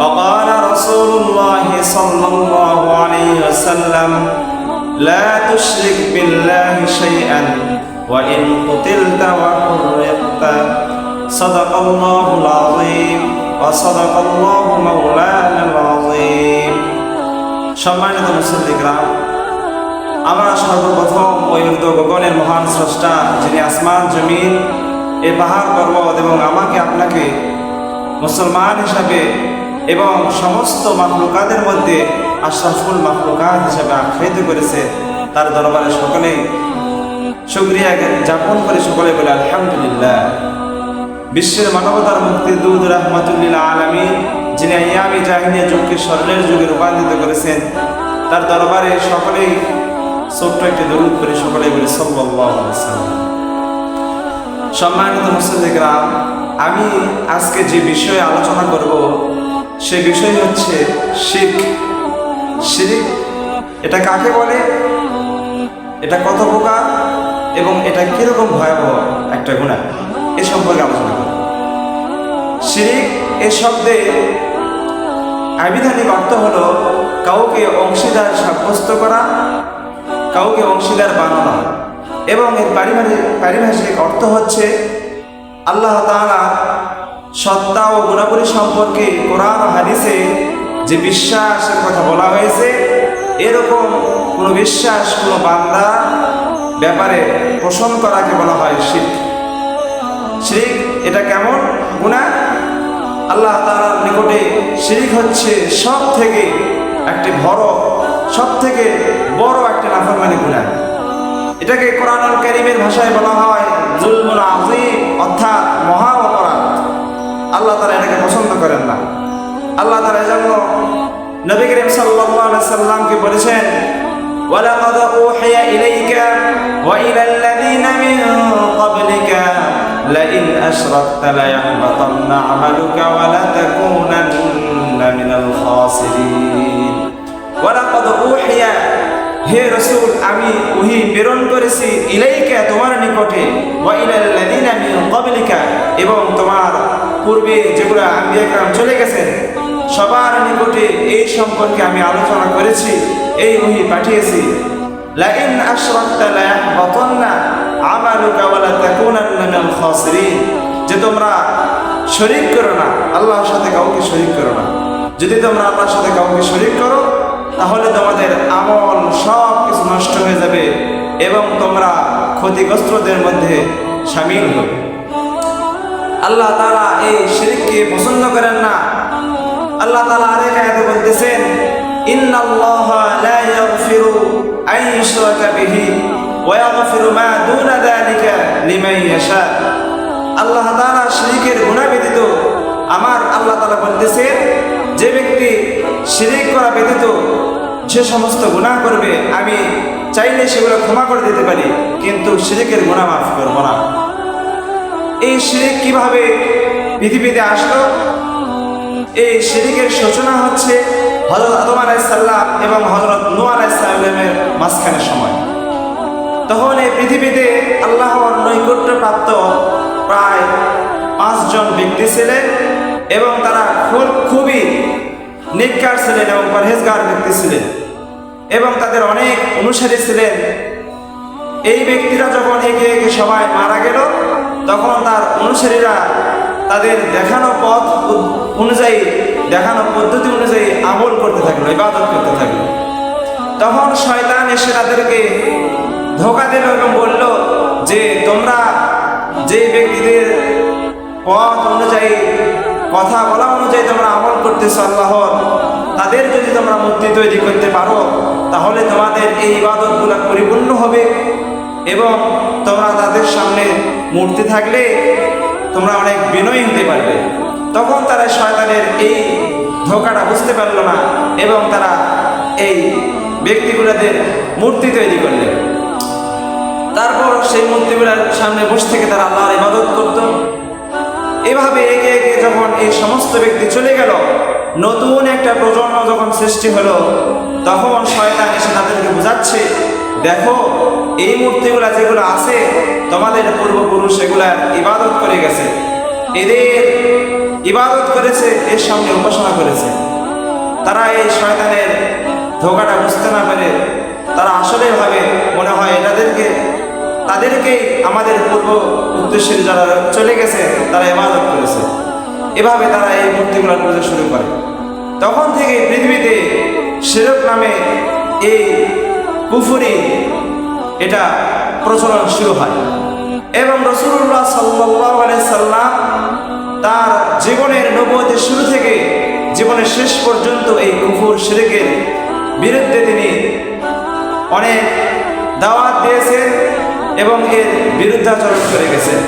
وقال رسول الله صلى الله عليه وسلم لا تشرك بالله شيئا وإن قتلت وحرقت صدق الله العظيم وصدق الله مولانا العظيم সম্মানিত মুসল্লিকরা আমরা সর্বপ্রথম ওই উর্দু গগনের মহান স্রষ্টা যিনি আসমান জমিন এ পাহাড় পর্বত এবং আমাকে আপনাকে মুসলমান হিসাবে এবং সমস্ত মাহলুকাদের মধ্যে আশরাফুল মাহলুকাত হিসাবে আখ্যায়িত করেছে তার দরবারে সকলেই। শুক্রিয়া যাপন করে সকলে বলে, আলহামদুলিল্লাহ। বিশ্বের মানবতার মুক্তি দুধ রহমতুল্লিল্লাহ আলমী যিনি ইয়ামি জাহিনিয়া যুগকে স্বর্ণের যুগে রূপান্তরিত করেছেন, তার দরবারে সকলেই ছোট্ট একটি দরুদ করে সকলে বলে আলাইহি সম্মানিত মুসলিকরা আমি আজকে যে বিষয়ে আলোচনা করব সে বিষয় হচ্ছে শিখ শিরিক, এটা কাকে বলে? এটা কত প্রকার এবং এটা কীরকম ভয়াবহ একটা গুণা? এ সম্পর্কে আলোচনা করব। শিরিক এ শব্দে আবিধানিক অর্থ হলো কাউকে অংশীদার সাব্যস্ত করা, কাউকে অংশীদার বানানো এবং এর পারিবারিক পারিভাষিক অর্থ হচ্ছে আল্লাহ তাআলা সত্তা ও গুণাবলী সম্পর্কে কোরআন হাদিসে যে বিশ্বাসের কথা বলা হয়েছে, এরকম কোনো বিশ্বাস, কোনো বান্দা ব্যাপারে পোষণ করাকে বলা হয় শিখ শিরিক এটা কেমন? গুণা? আল্লাহ তাআলার নিকটে শিরিক হচ্ছে সব থেকে একটি বড় সব থেকে বড় একটা নাফরমানি গুণা। এটাকে কোরআনুল কারীমের ভাষায় বলা হয় জুলমুল আযীম, অর্থাৎ মহা আল্লাহ তাআলা এটাকে পছন্দ করেন না আল্লাহ তাআলা এজন্য নবী করিম সাল্লাল্লাহু আলাইহি সাল্লামকে বলেছেন ولقد أوحي إليك وإلى الذين من قبلك لئن أشركت ليحبطن عملك ولتكونن من الخاسرين ولقد أوحي হে রসুল আমি ওহি প্রেরণ করেছি ইলাইকা তোমার নিকটে ওয়া ইলাল্লাযিনা মিন ক্বাবলিকা এবং তোমার পূর্বে যেগুলো আম্বিয়াকরাম চলে গেছেন, সবার নিকটে এই সম্পর্কে আমি আলোচনা করেছি, এই ওহি পাঠিয়েছি। লাইন আশরাকতা লা ইয়াহবাতান্না আমালুকা ওয়া লা তাকুনান্না মিনাল খাসিরিন। যে তোমরা শরীক করো না, আল্লাহর সাথে কাউকে শরীক করো না। যদি তোমরা আল্লাহর সাথে কাউকে শরীক করো, তাহলে তোমাদের আমল সব কিছু নষ্ট হয়ে যাবে এবং তোমরা ক্ষতিগ্রস্তদের মধ্যে সামিল হবে আল্লাহ তাআলা এই শিরিককে পছন্দ করেন না। আল্লাহ তালা আরেক আয়াতে বলতেছেন আল্লাহ শিরকের ব্যতীত, আমার আল্লাহ বলতেছেন যে ব্যক্তি শিরিক করা ব্যতীত যে সমস্ত গুনাহ করবে, আমি চাইলে সেগুলো ক্ষমা করে দিতে পারি, কিন্তু শিরিকের গুনাহ মাফ করব না। এই শিরিক কীভাবে পৃথিবীতে আসলো? এই শিরিকের সূচনা হচ্ছে হজরত আদম আলাইসাল্লাম এবং হজরত নু আলাইসাল্লামের মাঝখানের সময়। তখন এই পৃথিবীতে আল্লাহর নৈকট্য প্রাপ্ত প্রায় পাঁচজন ব্যক্তি ছিলেন এবং তারা খুব, খুবই নিকার ছিলেন এবং পরহেজগার ব্যক্তি ছিলেন এবং তাদের অনেক অনুসারী ছিলেন। এই ব্যক্তিরা যখন একে একে সবাই মারা গেল তখন তার অনুসারীরা তাদের দেখানো পথ অনুযায়ী, দেখানো পদ্ধতি অনুযায়ী আমল করতে থাকল, ইবাদত করতে থাকল। তখন শয়তান এসে তাদেরকে ধোকা দিল এবং বলল যে, তোমরা যে ব্যক্তিদের পথ অনুযায়ী, কথা বলা অনুযায়ী তোমরা আমল করতেছ আল্লাহর, তাদের যদি তোমরা মূর্তি তৈরি করতে পারো, তাহলে তোমাদের এই ইবাদতগুলো পরিপূর্ণ হবে এবং তোমরা তাদের সামনে মূর্তি থাকলে তোমরা অনেক বিনয়ী হতে পারবে। তখন তারা শয়তানের এই ধোকাটা বুঝতে পারল না এবং তারা এই ব্যক্তিগুলাদের মূর্তি তৈরি করলেন তারপর সেই মূর্তিগুলোর সামনে বসে থেকে তারা আল্লাহর ইবাদত করত। এভাবে একে একে যখন এই সমস্ত ব্যক্তি চলে গেল, নতুন একটা প্রজন্ম যখন সৃষ্টি হলো, তখন শয়তান এসে বোঝাচ্ছে দেখো, এই মূর্তিগুলা যেগুলো আছে, তোমাদের পূর্বপুরুষ এগুলা ইবাদত করে গেছে। এদের ইবাদত করেছে, এর সামনে উপাসনা করেছে। তারা এই শয়তানের ধোকাটা বুঝতে না পেরে, তারা আসলে ভাবে মনে হয় এটাদেরকে তাদেরকেই আমাদের পূর্ব উদ্দেশ্যে যারা চলে গেছে, তারা ইবাদত করেছে। এভাবে তারা এই মূর্তিগুলো পূজা শুরু করে। তখন থেকে পৃথিবীতে সেরক নামে এই কুফুরি, এটা প্রচলন শুরু হয়। এবং রসুল্লাহ সাল্লাহ সাল্লাম তার জীবনের নবতের শুরু থেকে জীবনের শেষ পর্যন্ত এই কুফুর শিরকের বিরুদ্ধে তিনি অনেক দাওয়াত দিয়েছেন এবং এর বিরুদ্ধাচরণ করে গেছেন।